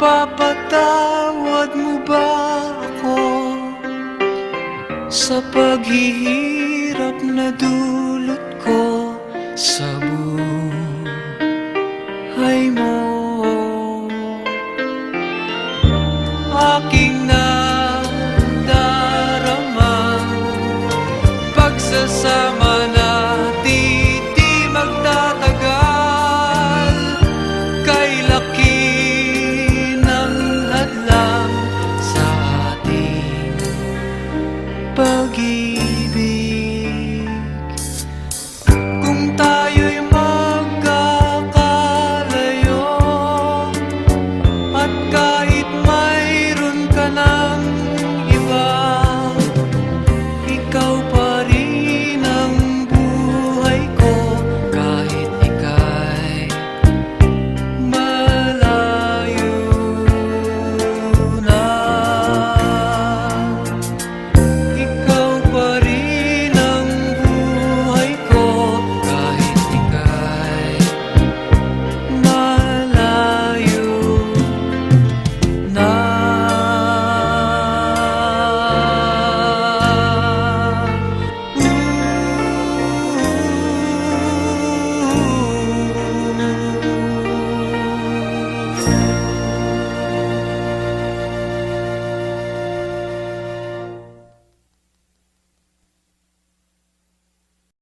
Mapapatawad mo ba ako Sa paghihirap na dulot ko sa buhay? baby.